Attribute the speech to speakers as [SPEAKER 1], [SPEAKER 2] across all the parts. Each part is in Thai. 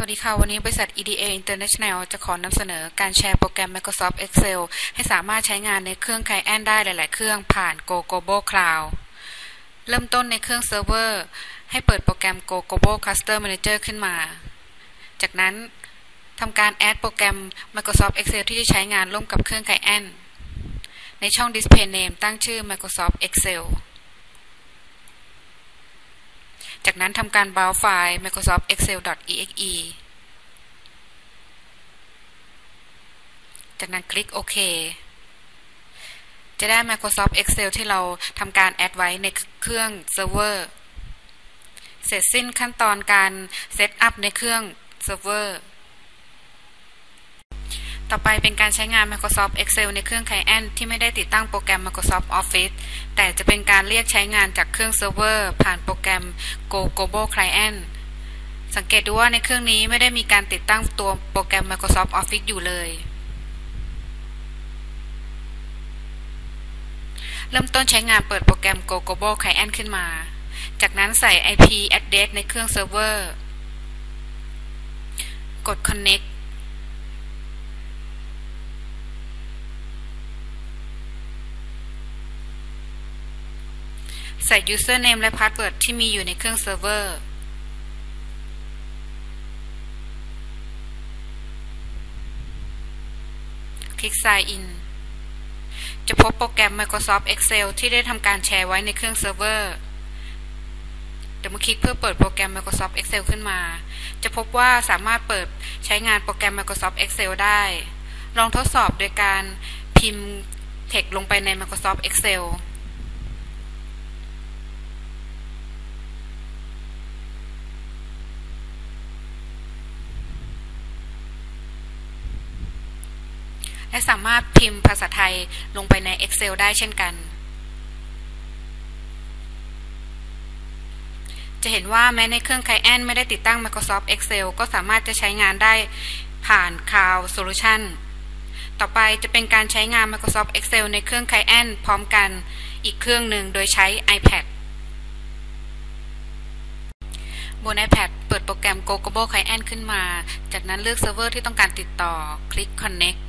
[SPEAKER 1] สวัสดีค่ะ วันนี้บริษัท EDA International จะขอนำเสนอการแชร์โปรแกรม Microsoft Excel ให้สามารถใช้งานในเครื่อง Client ได้หลาย ๆ เครื่องผ่าน Go Global Cloud เริ่มต้นในเครื่องเซิร์ฟเวอร์ให้เปิดโปรแกรม Go Global Cluster Manager ขึ้นมา จากนั้นทำการแอดโปรแกรม Microsoft Excel ที่จะใช้งานร่วมกับเครื่อง Client ในช่อง Display Name ตั้งชื่อ Microsoft Excel จากนั้นทำการบราวไฟล์ Microsoft Excel.exe จากนั้นคลิกโอเคจะได้ Microsoft Excel ที่เราทำการแอดไว้ในเครื่องเซิร์ฟเวอร์ เสร็จสิ้นขั้นตอนการเซตอัพในเครื่องเซิร์ฟเวอร์ ต่อไปเป็นการใช้งาน Microsoft Excel ในเครื่อง Client ที่ไม่ได้ติดตั้งโปรแกรม Microsoft Office แต่จะเป็นการเรียกใช้งานจากเครื่องเซิร์ฟเวอร์ผ่านโปรแกรม Go Global Client สังเกตดูว่าในเครื่องนี้ไม่ได้มีการติดตั้งตัวโปรแกรม Microsoft Office อยู่เลย เริ่มต้นใช้งานเปิดโปรแกรม Go Global Client ขึ้นมา จากนั้นใส่ IP address ในเครื่องเซิร์ฟเวอร์ กด Connect ใส่ username และ password ที่มีอยู่ในเครื่องเซิร์ฟเวอร์ คลิก Sign in จะพบโปรแกรม Microsoft Excel ที่ได้ทำการแชร์ไว้ในเครื่องเซิร์ฟเวอร์ เดี๋ยวมาคลิกเพื่อเปิดโปรแกรม Microsoft Excel ขึ้นมา จะพบว่าสามารถเปิดใช้งานโปรแกรม Microsoft Excel ได้ ลองทดสอบโดยการพิมพ์ text ลงไปใน Microsoft Excel และสามารถพิมพ์ภาษาไทยลงไปใน Excel ได้เช่นกัน จะเห็นว่าแม้ในเครื่อง Client ไม่ได้ติดตั้ง Microsoft Excel ก็สามารถจะใช้งานได้ผ่าน Cloud Solution ต่อไปจะเป็นการใช้งาน Microsoft Excel ในเครื่อง Client พร้อมกันอีกเครื่องหนึ่งโดยใช้ iPad บน iPad เปิดโปรแกรม Go Global Client ขึ้นมา จากนั้นเลือกเซิร์ฟเวอร์ที่ต้องการติดต่อ คลิก Connect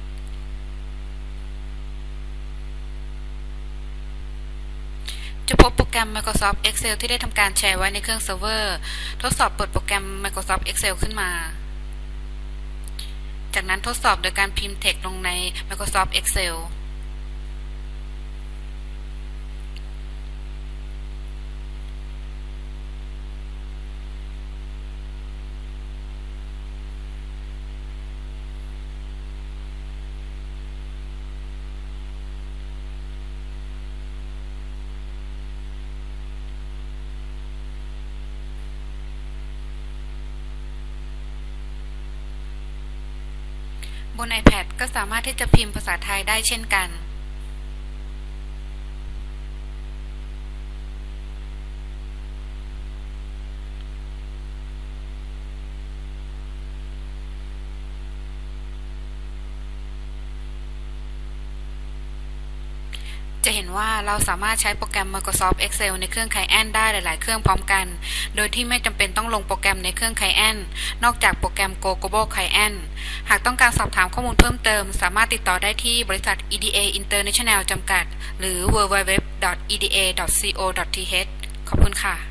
[SPEAKER 1] จะพบโปรแกรม Microsoft Excel ที่ได้ทำการแชร์ไว้ในเครื่องเซิร์ฟเวอร์ ทดสอบเปิดโปรแกรม Microsoft Excel ขึ้นมา จากนั้นทดสอบโดยการพิมพ์ text ลงใน Microsoft Excel บน iPad ก็สามารถที่จะพิมพ์ภาษาไทยได้เช่นกัน จะเห็นว่าเราสามารถใช้โปรแกรม Microsoft Excel ในเครื่อง Client ได้หลาย ๆ เครื่องพร้อมกัน โดยที่ไม่จำเป็นต้องลงโปรแกรมในเครื่อง Client นอกจากโปรแกรม Go Global Client หากต้องการสอบถามข้อมูลเพิ่มเติม สามารถติดต่อได้ที่บริษัท EDA International จำกัด หรือ www.eda.co.th ขอบคุณค่ะ